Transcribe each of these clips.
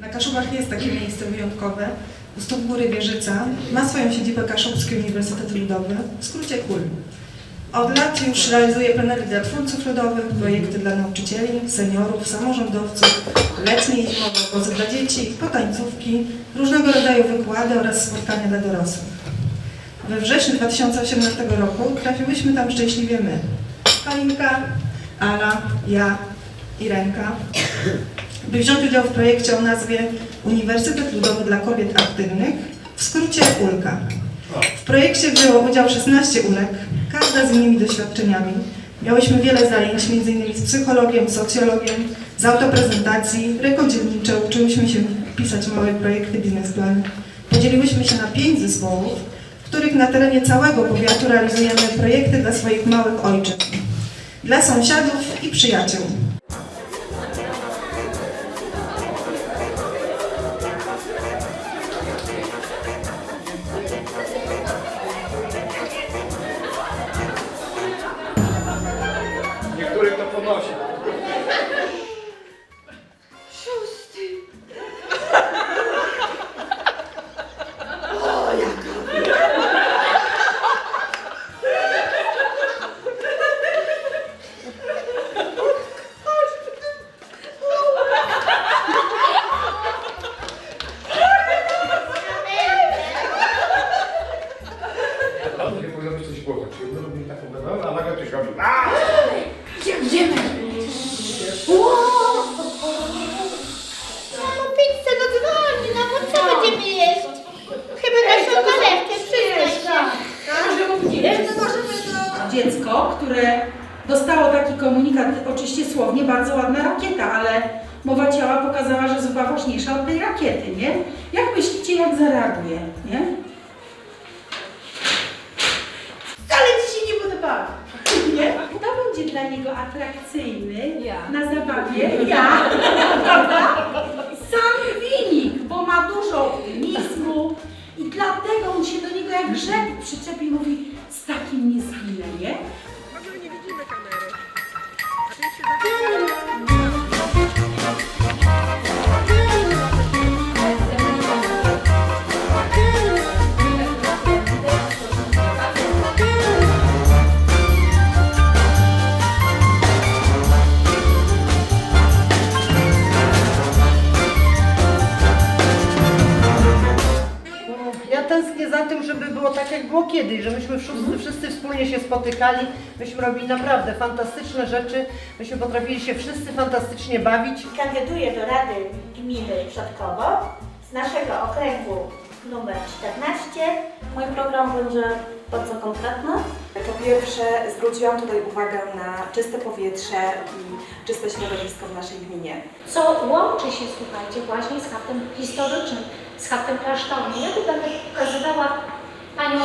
Na Kaszubach jest takie miejsce wyjątkowe. U stóp góry Wieżyca ma swoją siedzibę Kaszubski Uniwersytet Ludowy, w skrócie KUL. Od lat już realizuje plenery dla twórców ludowych, projekty dla nauczycieli, seniorów, samorządowców, letnie i zimowe obozy dla dzieci, potańcówki, różnego rodzaju wykłady oraz spotkania dla dorosłych. We wrześniu 2018 roku trafiłyśmy tam szczęśliwie my. Kalinka, Ala, ja i Renka, by wziąć udział w projekcie o nazwie Uniwersytet Ludowy dla Kobiet Aktywnych, w skrócie ULKA. W projekcie wzięło udział 16 ULek, każda z innymi doświadczeniami. Miałyśmy wiele zajęć, m.in. z psychologiem, socjologiem, z autoprezentacji, rękodzielnicze, uczyłyśmy się pisać małe projekty, biznesplany. Podzieliłyśmy się na pięć zespołów, w których na terenie całego powiatu realizujemy projekty dla swoich małych ojczyzn, dla sąsiadów i przyjaciół. Być coś dlatego on się do niego jak rzek przyczepi i mówi z takim nie zginę, nie? Było tak jak było kiedyś, że myśmy wszyscy, wszyscy wspólnie się spotykali, myśmy robili naprawdę fantastyczne rzeczy, myśmy potrafili się wszyscy fantastycznie bawić. Kandyduję do Rady Gminy Przodkowo z naszego okręgu numer 14. Mój program będzie bardzo konkretny. Po pierwsze, zwróciłam tutaj uwagę na czyste powietrze i czyste środowisko w naszej gminie. Co łączy się, słuchajcie, właśnie z haftem historycznym, z haftem klasztornym. Ja tu będę pokazywała Panią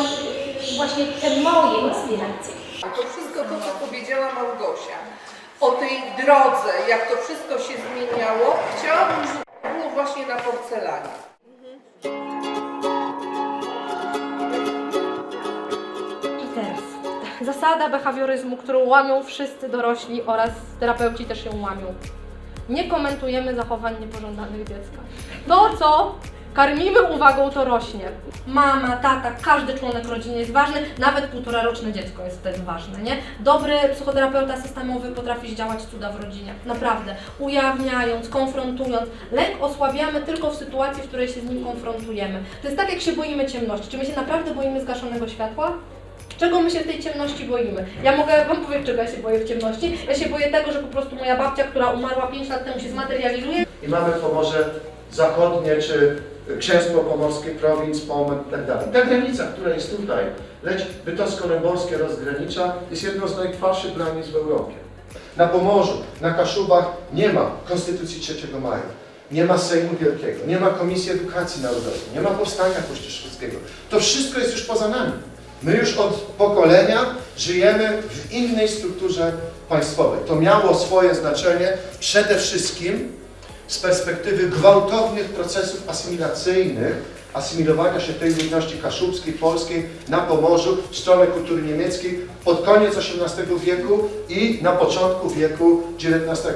właśnie te moje inspiracje. To wszystko to, co powiedziała Małgosia o tej drodze, jak to wszystko się zmieniało, chciałabym, żeby było właśnie na porcelanie. I teraz zasada behawioryzmu, którą łamią wszyscy dorośli oraz terapeuci też ją łamią. Nie komentujemy zachowań niepożądanych dziecka. To, co karmimy uwagą, to rośnie. Mama, tata, każdy członek rodziny jest ważny, nawet półtoraroczne dziecko jest wtedy ważne, nie? Dobry psychoterapeuta systemowy potrafi zdziałać cuda w rodzinie, naprawdę. Ujawniając, konfrontując. Lęk osłabiamy tylko w sytuacji, w której się z nim konfrontujemy. To jest tak, jak się boimy ciemności. Czy my się naprawdę boimy zgaszonego światła? Czego my się w tej ciemności boimy? Ja mogę Wam powiedzieć, czego ja się boję w ciemności. Ja się boję tego, że po prostu moja babcia, która umarła 5 lat temu się zmaterializuje i mamy Pomorze Zachodnie, czy Księstwo Pomorskie, Prowinc, tak dalej. Ta granica, która jest tutaj, lecz Bytowsko-Lęborskie rozgranicza, jest jedną z najtwardszych granic w Europie. Na Pomorzu, na Kaszubach nie ma Konstytucji 3 maja, nie ma Sejmu Wielkiego, nie ma Komisji Edukacji Narodowej, nie ma Powstania Kościuszkowskiego. To wszystko jest już poza nami. My już od pokolenia żyjemy w innej strukturze państwowej. To miało swoje znaczenie przede wszystkim z perspektywy gwałtownych procesów asymilacyjnych, asymilowania się tej ludności kaszubskiej, polskiej na Pomorzu w stronę kultury niemieckiej pod koniec XVIII wieku i na początku wieku XIX.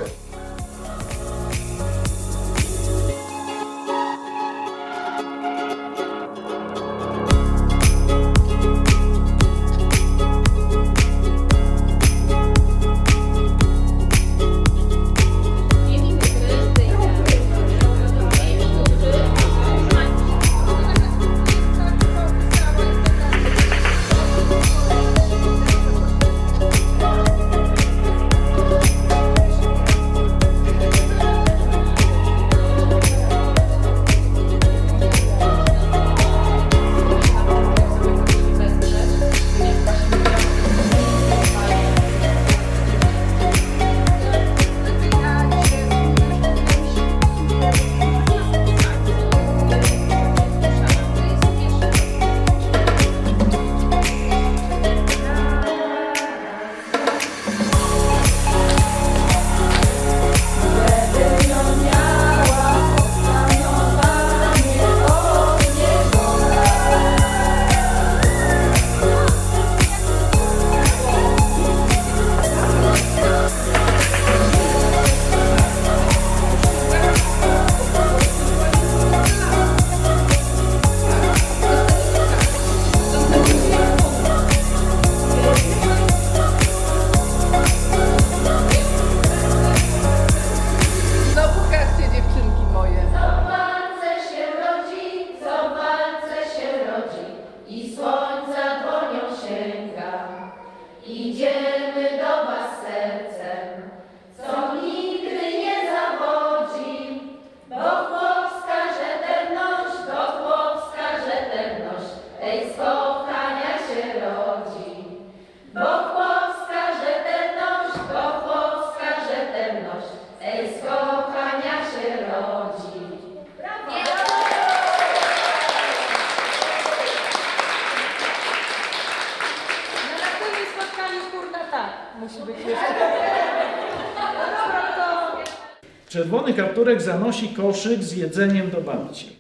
Czerwony kapturek zanosi koszyk z jedzeniem do babci.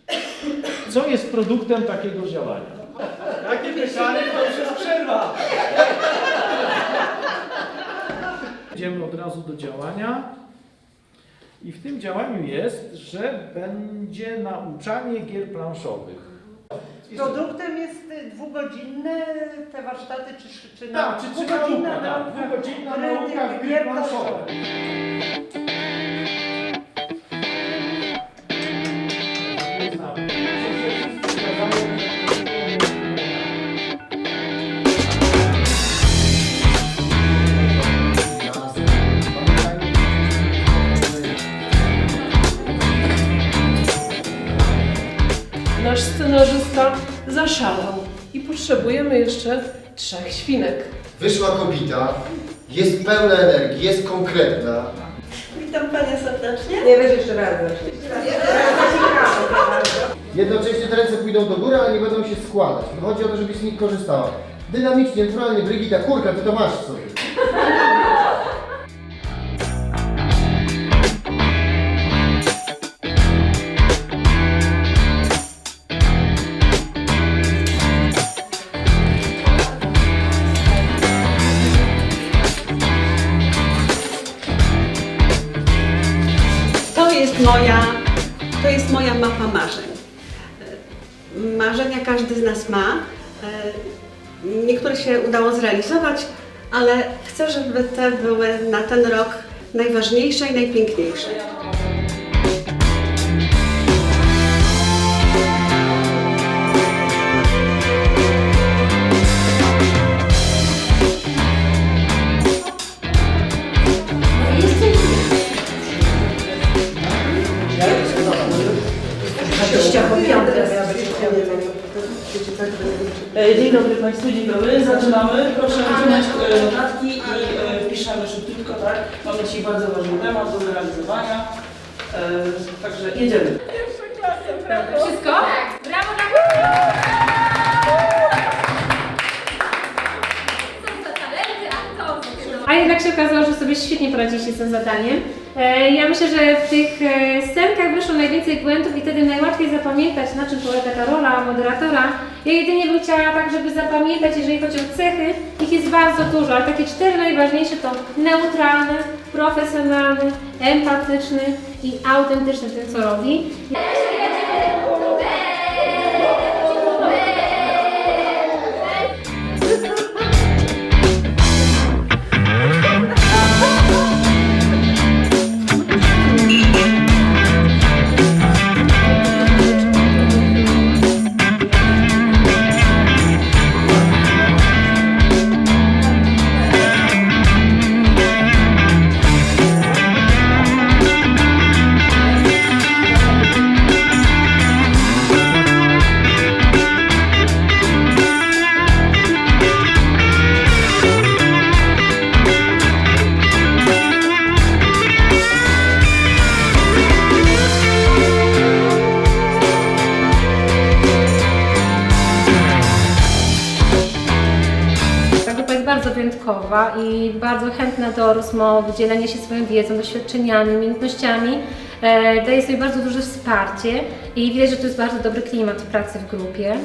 Co jest produktem takiego działania? Takie pytanie to już jest przerwa. Idziemy od razu do działania. I w tym działaniu jest, że będzie nauczanie gier planszowych. Produktem jest y, dwugodzinne te warsztaty, czy, czy Tak, czy, czy dwugodzinna nauka, tak, nauka dwugodzinna nauka w gier gier planszowych. Jeszcze trzech świnek. Wyszła kobieta, jest pełna energii, jest konkretna. Witam Panią serdecznie. Nie weź jeszcze raz. Jednocześnie te ręce pójdą do góry, ale nie będą się składać. Chodzi o to, żebyś z nich korzystała. Dynamicznie, naturalnie, Brygita, kurka, ty to masz w sobie. Z nas ma. Niektóre się udało zrealizować, ale chcę, żeby te były na ten rok najważniejsze i najpiękniejsze. E, Dzień dobry Państwu, dzień dobry. Zaczynamy. Proszę wyciągnąć e, notatki i e, piszemy szybciutko, tak? Mamy dzisiaj bardzo ważny temat do zrealizowania. E, Także jedziemy. Wszystko? Brawo, brawo! Za talenty, a to A jednak się okazało, że sobie świetnie poradziliście z tym zadaniem. E, Ja myślę, że w tych e, scenkach wyszło najwięcej błędów i wtedy najłatwiej zapamiętać, na czym polega ta rola moderatora. Ja jedynie bym chciała tak, żeby zapamiętać, jeżeli chodzi o cechy, ich jest bardzo dużo, ale takie cztery najważniejsze to neutralny, profesjonalny, empatyczny i autentyczny w tym, co robi. Wyjątkowa i bardzo chętna do rozmowy, dzielenia się swoją wiedzą, doświadczeniami, umiejętnościami. E, daje sobie bardzo duże wsparcie i widać, że to jest bardzo dobry klimat pracy w grupie.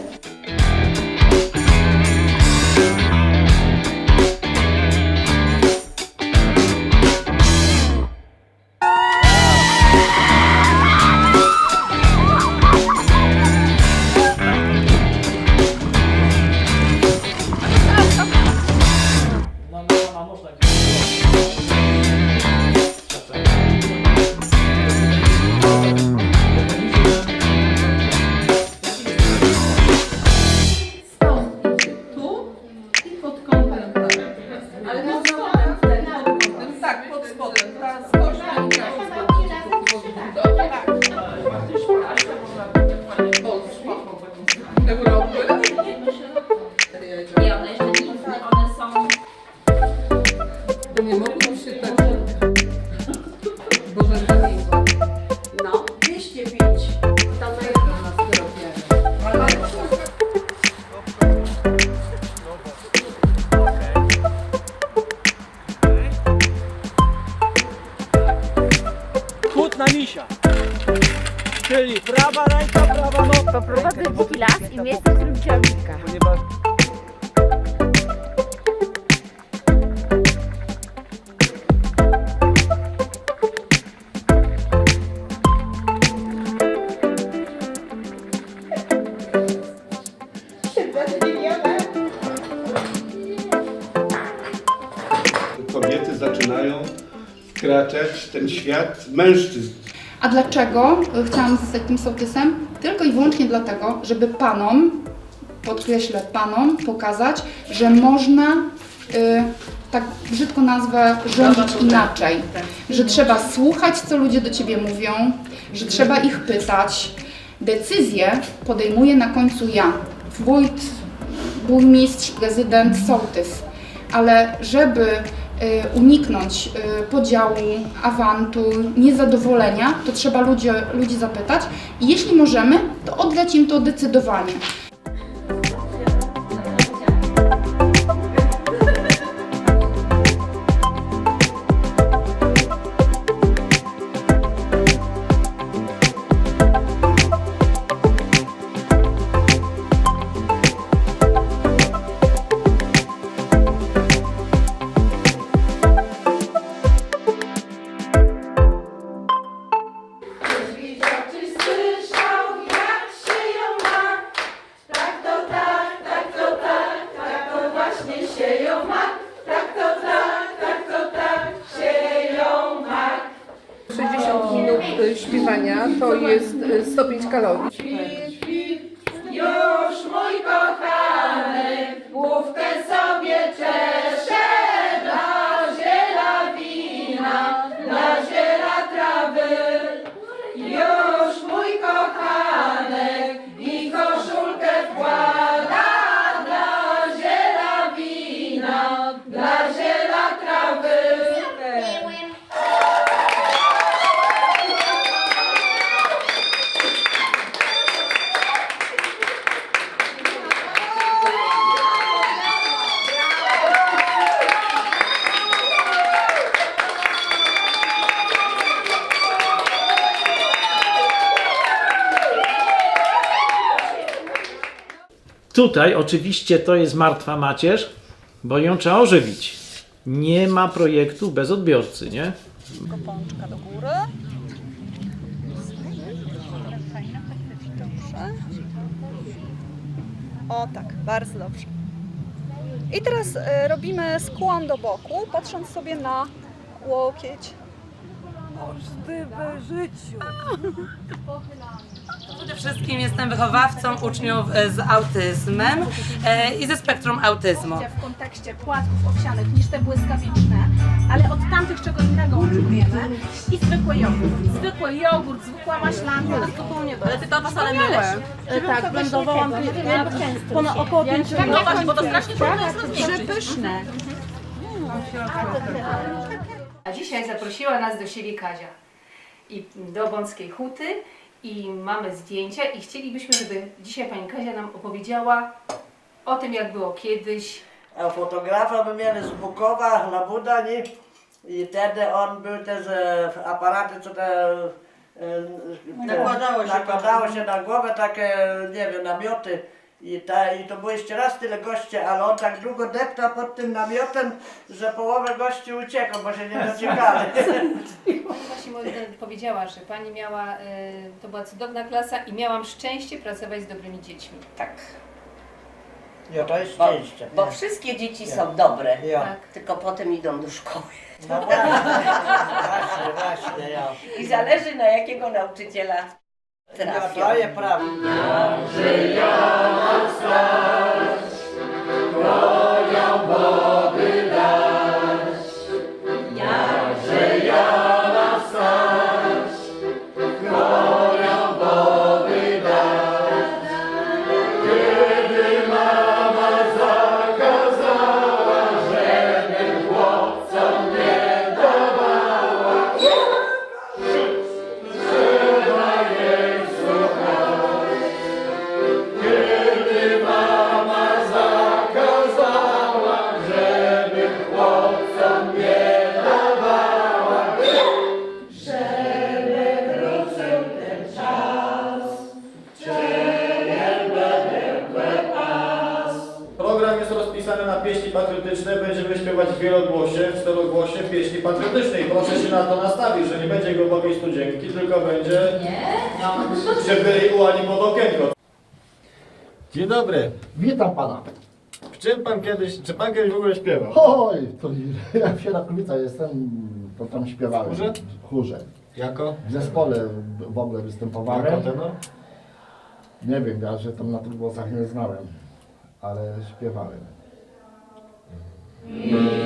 Dzika. Ponieważ kobiety zaczynają wkraczać w ten świat mężczyzn. A dlaczego chciałam zostać tym sołtysem? Tylko i wyłącznie dlatego, żeby panom, podkreślę panom, pokazać, że można, y, tak brzydko nazwę, rządzić inaczej. Że trzeba słuchać, co ludzie do ciebie mówią, że trzeba ich pytać. Decyzję podejmuję na końcu ja, wójt, burmistrz, prezydent, sołtys. Ale żeby y, uniknąć y, podziału, awantur, niezadowolenia, to trzeba ludzi, ludzi zapytać i jeśli możemy, to oddać im to decydowanie. Właśnie sieją mak. Tak to tak, tak to tak, sieją mak. 60 minut śpiewania to jest y, 105 kalorii. Tutaj oczywiście to jest martwa macierz, bo ją trzeba ożywić. Nie ma projektu bez odbiorcy, nie? Pączka do góry. O tak, bardzo dobrze. I teraz e, robimy skłon do boku, patrząc sobie na łokieć. Możliwe życiu. Przede wszystkim jestem wychowawcą uczniów e, z autyzmem e, i ze spektrum autyzmu. w kontekście płatków owsianych niż te błyskawiczne, ale od tamtych czego innego oczekujemy i zwykły jogurt. Zwykły jogurt, zwykła maślanka, ale zupełnie Ale ty to fasolę myłeś. E, tak, blendowałam ponad około 5 Tak, no właśnie, bo to strasznie trudno jest rozwieść. Przepyszne. A dzisiaj zaprosiła nas do siebie Kazia i do Bąckiej Huty i mamy zdjęcia i chcielibyśmy, żeby dzisiaj Pani Kazia nam opowiedziała o tym, jak było kiedyś. A fotografa my mieli z Bukowa, na Budani i wtedy on był też e, aparaty, co te, e, te Nakładało się nakładało się na głowę takie, nie wiem, namioty. I, ta, I to było jeszcze raz tyle gości, ale on tak długo deptał pod tym namiotem, że połowę gości uciekło, bo się nie doczekali. Pani właśnie mo- powiedziała, że Pani miała, y, to była cudowna klasa i miałam szczęście pracować z dobrymi dziećmi. Tak. Ja to jest Bo, szczęście. bo wszystkie dzieci Ja. są dobre, Ja. Tak. tylko potem idą do szkoły. No właśnie, właśnie, właśnie, ja. I zależy na jakiego nauczyciela Ja, trafią. to jest W czym pan kiedyś, czy pan kiedyś w ogóle śpiewał? Oj, to ja sierotnicy jestem, to tam śpiewałem. Chórze? W chórze. Jako? W zespole w ogóle występowałem. Jako tenor? Nie wiem, ja się tam na tych głosach nie znałem, ale śpiewałem. Jeszcze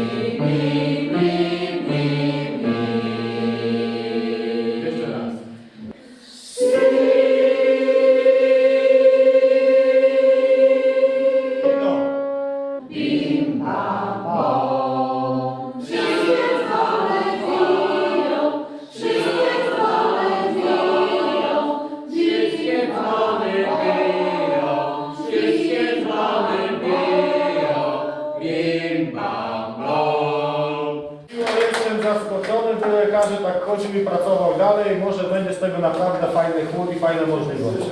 będzie z tego naprawdę fajny chłód i fajne możliwości.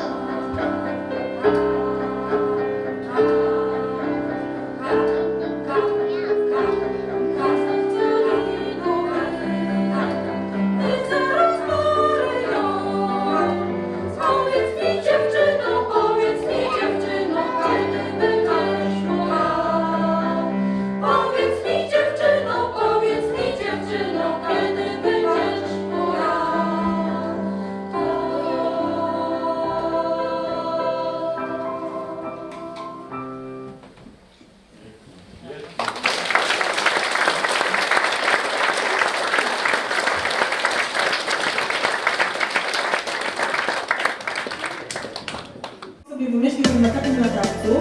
Latawcu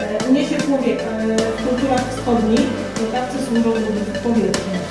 e, uniesie człowieka. E, w kulturach wschodnich latawcy służą w powietrzu.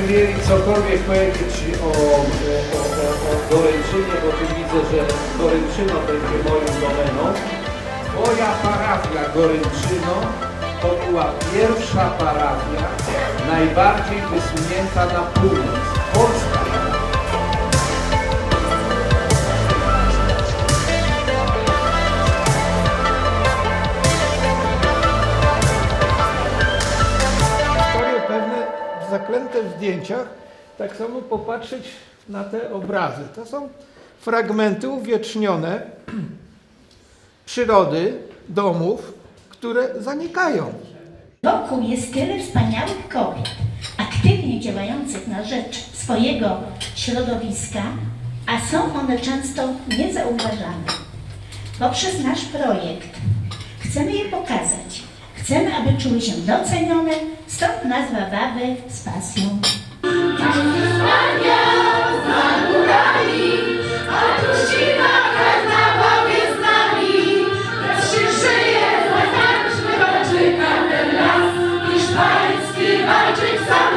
Gdybyśmy mieli cokolwiek powiedzieć o, o, o, o bo tu widzę, że Goręczyno będzie moją domeną. Moja parafia Goręczyno to była pierwsza parafia najbardziej wysunięta na północ. Polska. Zaklęte w zdjęciach, tak samo popatrzeć na te obrazy. To są fragmenty uwiecznione przyrody, domów, które zanikają. Wokół jest tyle wspaniałych kobiet, aktywnie działających na rzecz swojego środowiska, a są one często niezauważane. Poprzez nasz projekt chcemy je pokazać. Chcemy, aby czuły się docenione, stąd nazwa Wawy z pasją.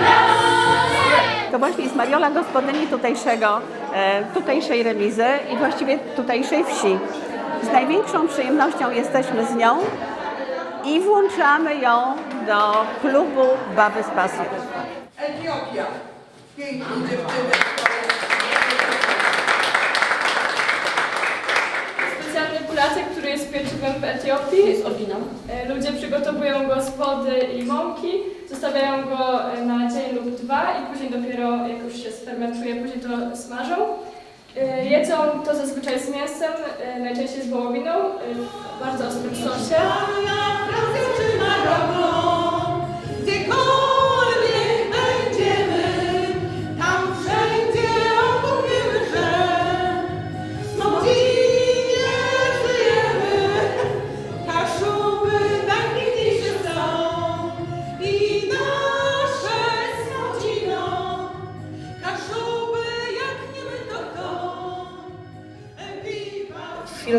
raz. Tomasz jest Mariola, gospodyni tutejszego, e, tutejszej remizy i właściwie tutejszej wsi. Z największą przyjemnością jesteśmy z nią i włączamy ją do klubu Baby z Pasją. Etiopia. Piękne dziewczyny. Specjalny placek, który z pieczywem w Etiopii. Jest oryginał. Ludzie przygotowują go z wody i mąki, zostawiają go e, na dzień lub dwa i później dopiero jak już się sfermentuje, później to smażą. E, Jedzą to zazwyczaj z mięsem, e, najczęściej z wołowiną, e, w bardzo ostrym sosie.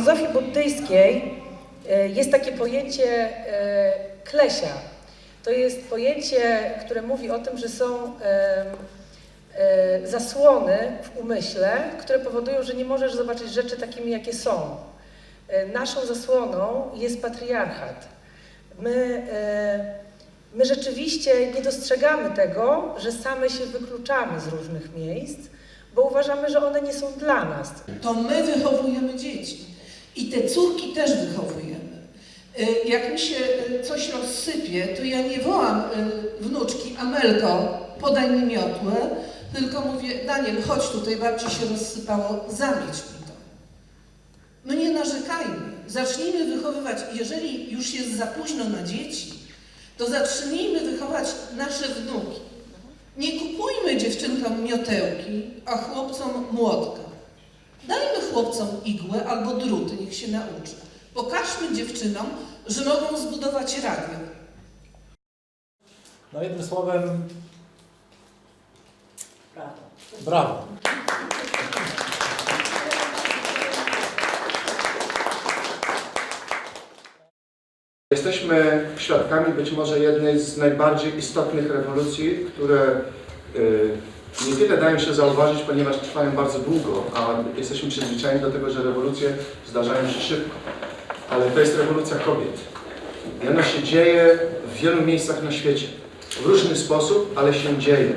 Filozofii buddyjskiej e, jest takie pojęcie e, klesia. To jest pojęcie, które mówi o tym, że są e, zasłony w umyśle, które powodują, że nie możesz zobaczyć rzeczy takimi, jakie są. Naszą zasłoną jest patriarchat. My, my rzeczywiście nie dostrzegamy tego, że same się wykluczamy z różnych miejsc, bo uważamy, że one nie są dla nas. to my wychowujemy dzieci. I te córki też wychowujemy. Y, Jak mi się y, coś rozsypie, to ja nie wołam y, wnuczki Amelko, podaj mi miotłę, tylko mówię, Daniel, chodź tutaj, babci się rozsypało, zamieć mi to. No nie narzekajmy. Zacznijmy wychowywać, jeżeli już jest za późno na dzieci, to zacznijmy wychować nasze wnuki. Nie kupujmy dziewczynkom miotełki, a chłopcom młotka. Dajmy chłopcom igłę albo druty, niech się nauczy. Pokażmy dziewczynom, że mogą zbudować radio. No jednym słowem... Brawo. Jesteśmy świadkami być może jednej z najbardziej istotnych rewolucji, które y, nie tyle dają się zauważyć, ponieważ trwają bardzo długo, a jesteśmy przyzwyczajeni do tego, że rewolucje zdarzają się szybko. Ale to jest rewolucja kobiet. I ona się dzieje w wielu miejscach na świecie. W różny sposób, ale się dzieje.